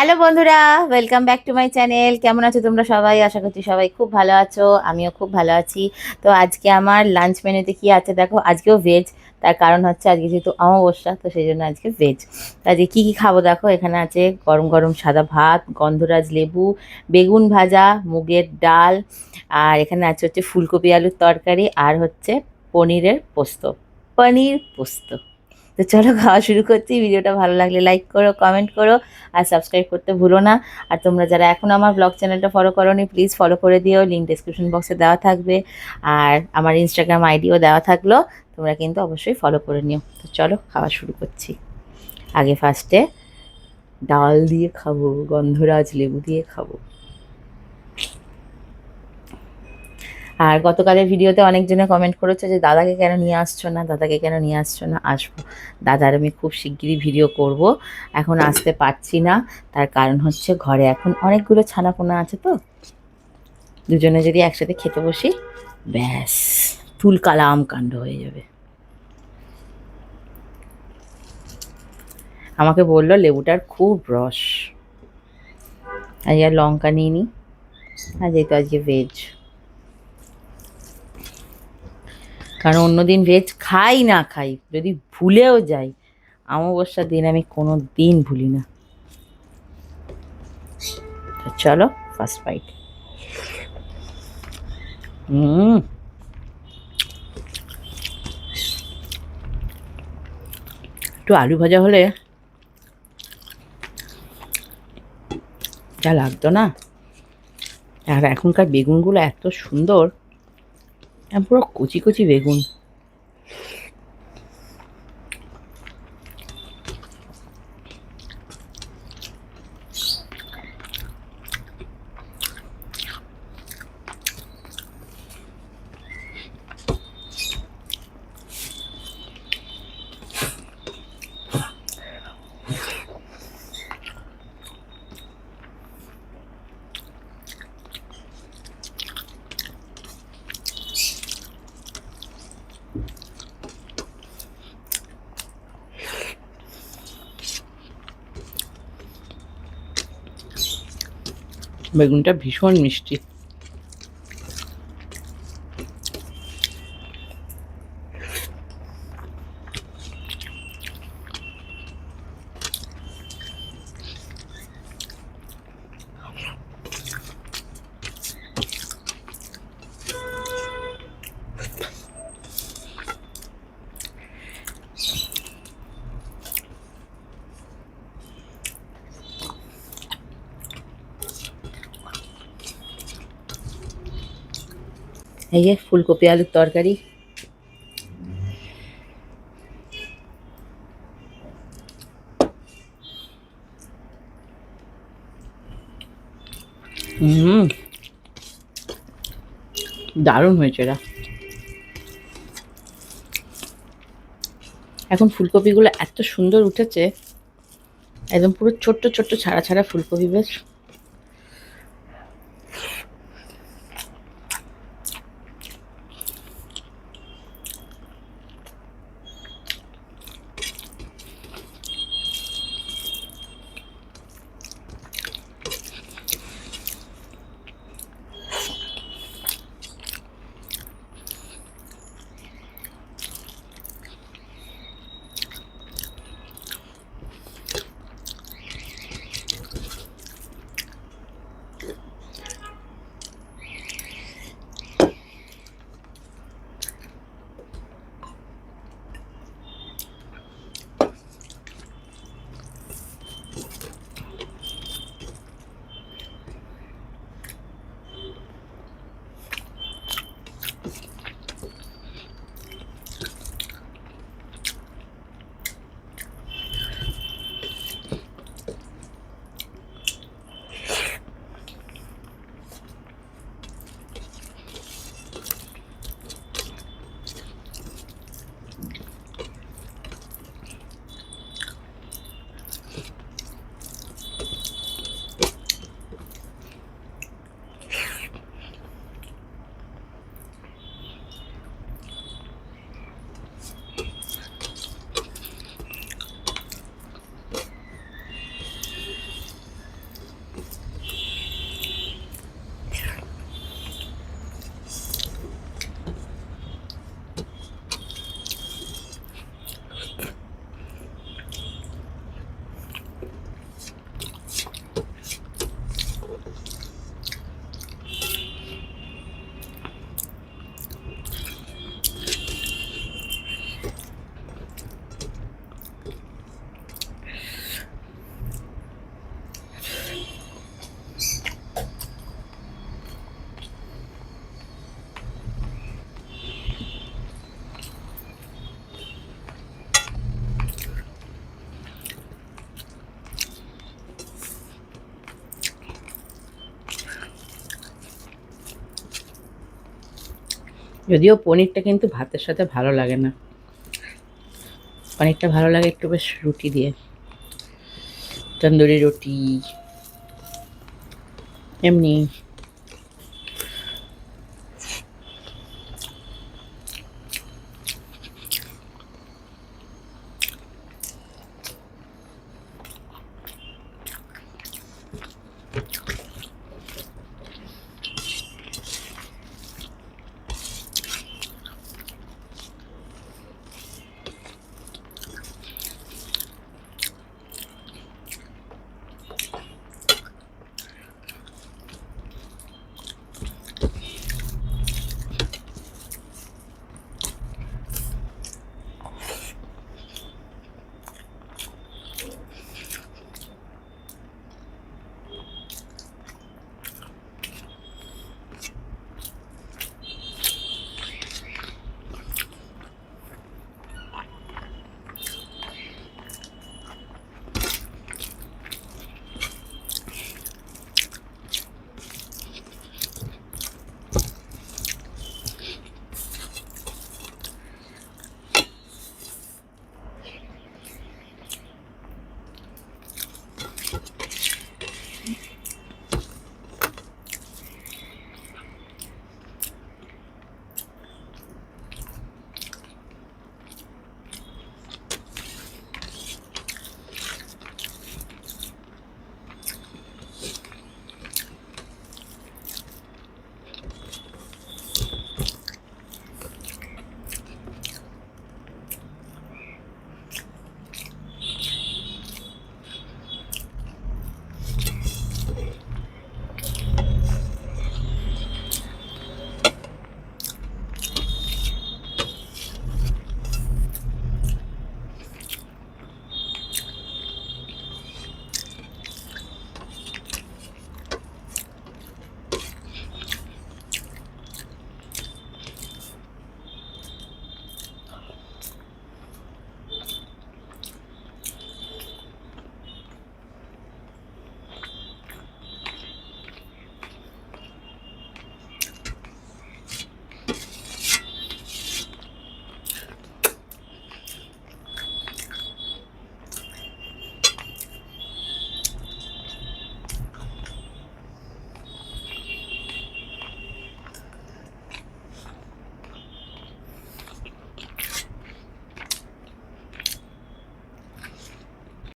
Hello বন্ধুরা welcome back to my channel কেমন আছো তোমরা সবাই? আশা করছি সবাই খুব ভালো আছো, আমিও খুব ভালো আছি। তো আজকে আমার লাঞ্চ মেনুতে কি আছে দেখো, আজকেও ভেজ তার কারণ হচ্ছে আজকে যেহেতু অমাবস্যা, তো সেই জন্য আজকে ভেজ আজকে কী কী খাব দেখো, এখানে আছে গরম গরম সাদা ভাত, গন্ধরাজ লেবু, বেগুন ভাজা, মুগের ডাল, আর এখানে আছে হচ্ছে ফুলকপি আলুর তরকারি, আর হচ্ছে পনিরের পোস্ত। পনির পোস্ত। তো চলো খাওয়া শুরু করছি। ভিডিওটা ভালো লাগলে লাইক করো কমেন্ট করো, আর সাবস্ক্রাইব করতে ভুলো না। আর তোমরা যারা এখন আমার ব্লগ চ্যানেলটা ফলো করোনি প্লিজ ফলো করে দিও। লিঙ্ক ডিসক্রিপশন বক্সে দেওয়া থাকবে। আর আমার ইনস্টাগ্রাম আইডিও দেওয়া থাকল। তোমরা কিন্তু অবশ্যই ফলো করে নিও। তো চলো খাওয়া শুরু করছি। আগে ফার্স্টে ডাল দিয়ে খাব, গন্ধরাজ লেবু দিয়ে খাব। আর গতকালের ভিডিওতে অনেকজনে কমেন্ট করেছে যে, দাদাকে কেন নিয়ে আসছো না? দাদাকে কেন নিয়ে আসছো না? আসব। দাদার আমি খুব শিগগিরই ভিডিও করব। এখন আসতে পারছি না। তার কারণ হচ্ছে ঘরে এখন অনেকগুলো ছানাপোনা আছে তো। দুজনে যদি একসাথে খেতে বসি, ব্যাস তুলকালাম কাণ্ড হয়ে যাবে। আমাকে বলল, লেবুটার খুব রস। আর লঙ্কা নিয়ে নি আর যেহেতু আজকে ভেজ কারণ অন্যদিন ভেজ খাই না খাই, যদি ভুলেও যাই, অমাবস্যার দিন আমি কোনো দিন ভুলি না। চলো ফার্স্ট বাইট হুম একটু আলু ভাজা হলে যা লাগতো না? আর এখনকার বেগুনগুলো এত সুন্দর। পুরো কচি কচি বেগুন। বেগুনটা ভীষণ মিষ্টি। এই যে ফুলকপি, আলুর তরকারি। হুম। দারুণ হয়েছে এটা। এখন ফুলকপিগুলো এত সুন্দর উঠেছে, একদম পুরো ছোট্ট ছোট্ট, ছাড়া ছাড়া ফুলকপি, বেশ। যদিও পনিরটা কিন্তু ভাতের সাথে ভালো লাগে না। পনিরটা ভালো লাগে একটু বেশ রুটি দিয়ে। তন্দুরি রুটি। এমনি